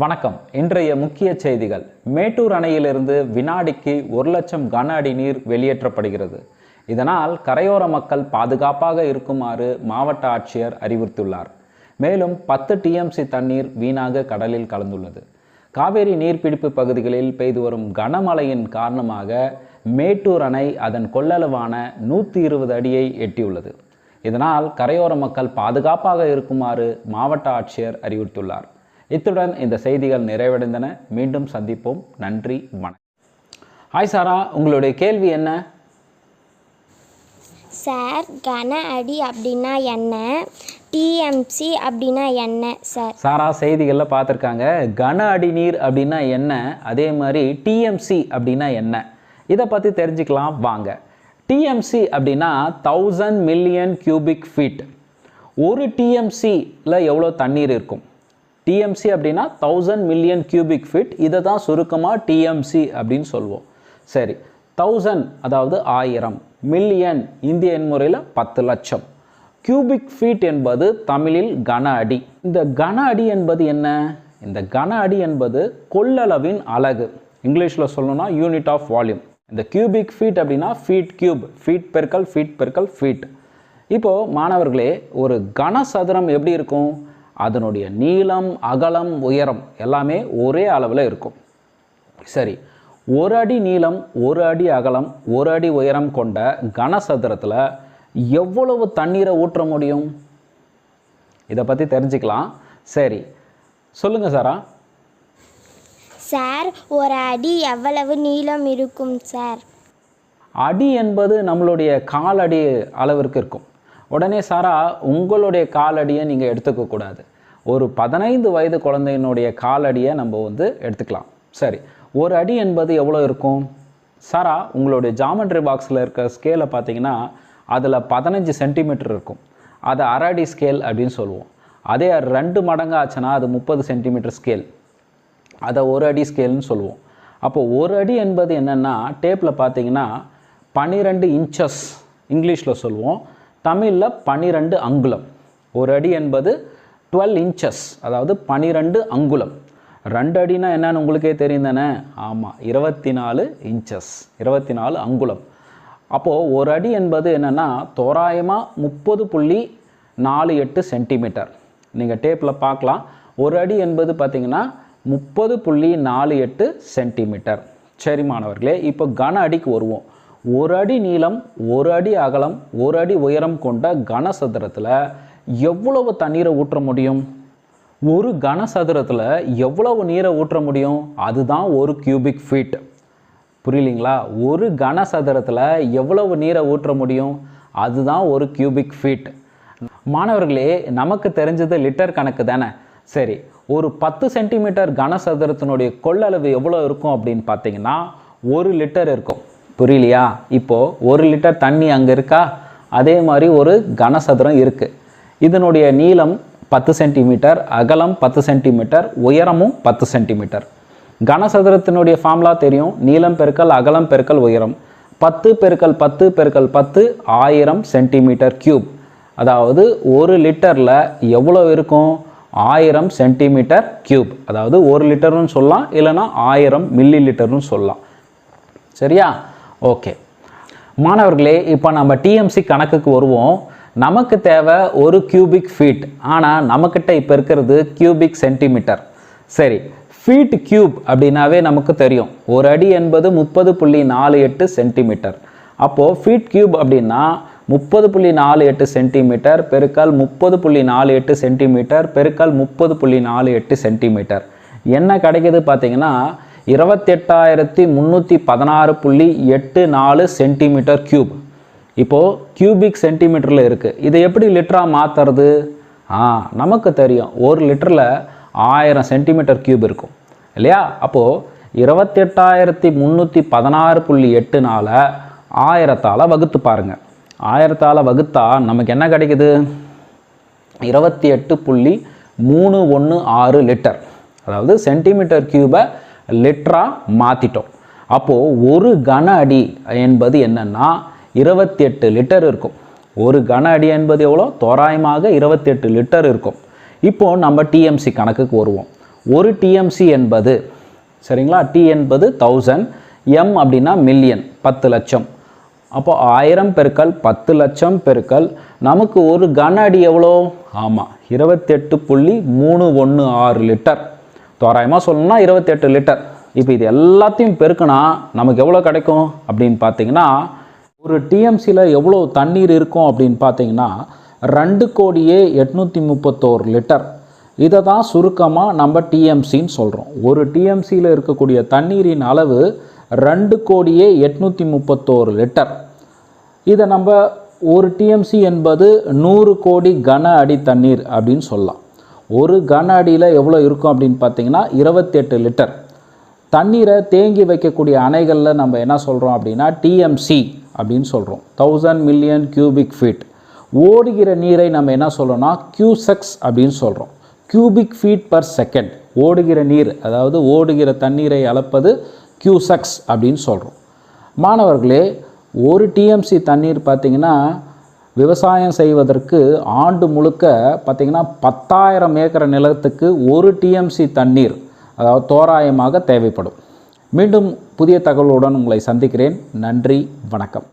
வணக்கம். இன்றைய முக்கிய செய்திகள். மேட்டூர் அணையிலிருந்து வினாடிக்கு ஒரு லட்சம் கன அடி நீர் வெளியேற்றப்படுகிறது. இதனால் கரையோர மக்கள் பாதுகாப்பாக இருக்குமாறு மாவட்ட ஆட்சியர் அறிவுறுத்தியுள்ளார். மேலும் பத்து டிஎம்சி தண்ணீர் வீணாக கடலில் கலந்துள்ளது. காவேரி நீர்பிடிப்பு பகுதிகளில் பெய்து வரும் கனமழையின் காரணமாக மேட்டூர் அணை அதன் கொள்ளளவான நூற்றி இருபது அடியை எட்டியுள்ளது. இதனால் கரையோர மக்கள் பாதுகாப்பாக இருக்குமாறு மாவட்ட ஆட்சியர் அறிவுறுத்தியுள்ளார். இத்துடன் இந்த செய்திகள் நிறைவடைந்தன. மீண்டும் சந்திப்போம். நன்றி வணக்கம். ஹாய் சாரா உங்களுடைய கேள்வி என்ன? சார் கன அடி அப்படின்னா என்ன? டிஎம்சி அப்படின்னா என்ன சார் சாரா செய்திகளில் பார்த்துருக்காங்க. கன அடி நீர் அப்படின்னா என்ன? அதே மாதிரி டிஎம்சி அப்படின்னா என்ன? இதை பற்றி தெரிஞ்சுக்கலாம். வாங்க. டிஎம்சி அப்படின்னா தௌசண்ட் மில்லியன் கியூபிக் ஃபீட் ஒரு டிஎம்சியில் எவ்வளோ தண்ணீர் இருக்கும்? டிஎம்சி அப்படின்னா தௌசண்ட் மில்லியன் கியூபிக் ஃபீட் இதை தான் சுருக்கமாக டிஎம்சி அப்படின்னு சொல்லுவோம் சரி தௌசண்ட் அதாவது ஆயிரம் மில்லியன் இந்திய எண்முறையில் பத்து லட்சம். கியூபிக் ஃபீட் என்பது தமிழில் கன அடி. இந்த கன அடி என்பது என்ன? இந்த கன அடி என்பது கொள்ளளவின் அலகு. இங்கிலீஷில் சொல்லணும்னா யூனிட் ஆஃப் வால்யூம் இந்த கியூபிக் ஃபீட் அப்படின்னா ஃபீட் கியூப் ஃபீட் பெருக்கல் ஃபீட் பெருக்கல் ஃபீட் இப்போது மாணவர்களே ஒரு கனசதுரம் எப்படி இருக்கும்? அதனுடைய நீளம் அகலம் உயரம் எல்லாமே ஒரே அளவில் இருக்கும். சரி ஒரு அடி நீளம் ஒரு அடி அகலம் ஒரு அடி உயரம் கொண்ட கனசதுரத்தில் எவ்வளவு தண்ணீரை ஊற்ற முடியும்? இதை பற்றி தெரிஞ்சுக்கலாம். சரி சொல்லுங்கள் சாரா. சார் ஒரு அடி எவ்வளவு நீளம் இருக்கும் சார்? அடி என்பது நம்மளுடைய காலடி அளவிற்கு இருக்கும். உடனே சாரா உங்களுடைய காலடியை நீங்கள் எடுத்துக்க கூடாது ஒரு பதினைந்து வயது குழந்தையினுடைய காலடியை நம்ம வந்து எடுத்துக்கலாம். சரி ஒரு அடி என்பது எவ்வளோ இருக்கும்? சாரா உங்களுடைய ஜாமெட்ரி பாக்ஸில் இருக்க ஸ்கேலை பார்த்தீங்கன்னா அதில் பதினஞ்சு சென்டிமீட்டர் இருக்கும். அதை அரை அடி ஸ்கேல் அப்படின்னு சொல்லுவோம். அதே ரெண்டு மடங்கு ஆச்சுன்னா அது முப்பது சென்டிமீட்டர் ஸ்கேல் அதை ஒரு அடி ஸ்கேல்னு சொல்லுவோம். அப்போது ஒரு அடி என்பது என்னென்னா டேப்பில் பார்த்தீங்கன்னா பன்னிரெண்டு இன்ச்சஸ் இங்கிலீஷில் சொல்லுவோம். தமிழில் பன்னிரெண்டு அங்குலம். ஒரு அடி என்பது டுவெல் இன்ச்சஸ் அதாவது பனிரெண்டு அங்குலம். ரெண்டு அடினா என்னன்னு உங்களுக்கே தெரியும் தானே? ஆமாம் இருபத்தி நாலு இன்ச்சஸ் இருபத்தி நாலு அங்குலம். அப்போது ஒரு அடி என்பது என்னென்னா தோராயமாக முப்பது புள்ளி நாலு எட்டு சென்டிமீட்டர். நீங்கள் டேப்பில் பார்க்கலாம். ஒரு அடி என்பது பார்த்திங்கன்னா முப்பது புள்ளி நாலு எட்டு சென்டிமீட்டர். சரி மாணவர்களே இப்போ கன அடிக்கு வருவோம். ஒரு அடி நீளம் ஒரு அடி அகலம் ஒரு அடி உயரம் கொண்ட கனசதுரத்தில் எவ்வளவு தண்ணீரை ஊற்ற முடியும்? ஒரு கனசதுரத்தில் எவ்வளவு நீரை ஊற்ற முடியும்? அதுதான் ஒரு கியூபிக் ஃபீட் புரியலிங்களா? ஒரு கனசதுரத்தில் எவ்வளவு நீரை ஊற்ற முடியும்? அதுதான் ஒரு கியூபிக் ஃபீட் மாணவர்களே நமக்கு தெரிஞ்சது லிட்டர் கணக்கு தானே? சரி ஒரு பத்து சென்டிமீட்டர் கனசதுரத்தினுடைய கொள்ளளவு எவ்வளோ இருக்கும் அப்படின்னு பார்த்தீங்கன்னா ஒரு லிட்டர் இருக்கும். புரியலையா? இப்போது ஒரு லிட்டர் தண்ணி அங்கே இருக்கா? அதே மாதிரி ஒரு கனசதுரம் இருக்குது இதனுடைய நீளம் பத்து சென்டிமீட்டர் அகலம் பத்து சென்டிமீட்டர் உயரமும் பத்து சென்டிமீட்டர். கனசதுரத்தினுடைய ஃபார்முலா தெரியும். நீளம் பெருக்கல் அகலம் பெருக்கல் உயரம். பத்து பெருக்கல் பத்து பெருக்கல் பத்து ஆயிரம் சென்டிமீட்டர் கியூப் அதாவது ஒரு லிட்டரில் எவ்வளோ இருக்கும்? ஆயிரம் சென்டிமீட்டர் கியூப் அதாவது ஒரு லிட்டர்னு சொல்லலாம் இல்லைன்னா ஆயிரம் மில்லி லிட்டர்னு சொல்லலாம். சரியா? ஓகே மாணவர்களே இப்போ நம்ம டிஎம்சி கணக்குக்கு வருவோம். நமக்கு தேவை ஒரு கியூபிக் ஃபீட் ஆனால் நம்மக்கிட்ட இப்போ இருக்கிறது கியூபிக் சென்டிமீட்டர் சரி ஃபீட் கியூப் அப்படின்னாவே நமக்கு தெரியும். ஒரு அடி என்பது முப்பது புள்ளி நாலு எட்டு சென்டிமீட்டர் அப்போது ஃபீட் கியூப் அப்படின்னா முப்பது புள்ளி நாலு எட்டு சென்டிமீட்டர் பெருக்கல் முப்பது புள்ளி நாலு எட்டு சென்டிமீட்டர் பெருக்கல் முப்பது புள்ளி நாலு எட்டு சென்டிமீட்டர் என்ன கிடைக்குது பார்த்தீங்கன்னா இருபத்தெட்டாயிரத்தி முந்நூற்றி பதினாறு புள்ளி எட்டு நாலு சென்டிமீட்டர் கியூப் இப்போது கியூபிக் சென்டிமீட்டரில் இருக்குது இதை எப்படி லிட்டராக மாற்றுறது ஆ நமக்கு தெரியும். ஒரு லிட்டரில் ஆயிரம் சென்டிமீட்டர் கியூப் இருக்கும். இல்லையா? அப்போது இருபத்தெட்டாயிரத்தி முந்நூற்றி பதினாறு புள்ளி எட்டுனால ஆயிரத்தால் வகுத்து பாருங்கள் ஆயிரத்தால் வகுத்தா நமக்கு என்ன கிடைக்குது? இருபத்தி எட்டு புள்ளி மூணு ஒன்று ஆறு லிட்டர் அதாவது சென்டிமீட்டர் கியூபை லிட்டராக மாற்றிட்டோம் அப்போது ஒரு கன அடி என்பது என்னென்னா இருபத்தி எட்டு லிட்டர் இருக்கும். ஒரு கன அடி என்பது எவ்வளோ? தோராயமாக இருபத்தி எட்டு லிட்டர் இருக்கும். இப்போ நம்ம டிஎம்சி கணக்குக்கு வருவோம். ஒரு டிஎம்சி என்பது சரிங்களா? டி என்பது தௌசண்ட் எம் அப்படின்னா மில்லியன் பத்து லட்சம். அப்போ ஆயிரம் பெருக்கல் பத்து லட்சம் பெருக்கல் நமக்கு ஒரு கன அடி எவ்வளோ? ஆமாம் இருபத்தெட்டு புள்ளி மூணு ஒன்று ஆறு லிட்டர். தோராயமாக சொல்லணும்னா இருபத்தெட்டு லிட்டர். இப்போ இது எல்லாத்தையும் பெருக்கினா நமக்கு எவ்வளோ கிடைக்கும் அப்படின்னு பார்த்தீங்கன்னா ஒரு டிஎம்சியில் எவ்வளோ தண்ணீர் இருக்கும் அப்படின்னு பார்த்தீங்கன்னா ரெண்டு கோடியே எட்நூற்றி முப்பத்தோரு லிட்டர். இதை தான் சுருக்கமாக நம்ம டிஎம்சின்னு சொல்கிறோம் ஒரு டிஎம்சியில் இருக்கக்கூடிய தண்ணீரின் அளவு ரெண்டு கோடியே எட்நூற்றி முப்பத்தோரு லிட்டர். இதை நம்ம ஒரு டிஎம்சி என்பது நூறு கோடி கன அடி தண்ணீர் அப்படின்னு சொல்லலாம். ஒரு கன அடியில் எவ்வளோ இருக்கும் அப்படின்னு பார்த்தீங்கன்னா இருபத்தெட்டு லிட்டர். தண்ணீரை தேங்கி வைக்கக்கூடிய அணைகளில் நம்ம என்ன சொல்கிறோம் அப்படின்னா டிஎம்சி அப்படின்னு சொல்கிறோம் தௌசண்ட் மில்லியன் கியூபிக் ஃபீட் ஓடுகிற நீரை நம்ம என்ன சொல்கிறோம்னா கியூசெக்ஸ் அப்படின்னு சொல்கிறோம் கியூபிக் ஃபீட் பர் செகண்ட் ஓடுகிற நீர் அதாவது ஓடுகிற தண்ணீரை அளப்பது கியூசெக்ஸ் அப்படின்னு சொல்கிறோம் மாணவர்களே ஒரு டிஎம்சி தண்ணீர் பார்த்திங்கன்னா விவசாயம் செய்வதற்கு ஆண்டு முழுக்க பார்த்திங்கன்னா பத்தாயிரம் ஏக்கர் நிலத்துக்கு ஒரு டிஎம்சி தண்ணீர் அதாவது தோராயமாக தேவைப்படும். மீண்டும் புதிய தகவலுடன் உங்களை சந்திக்கிறேன். நன்றி வணக்கம்.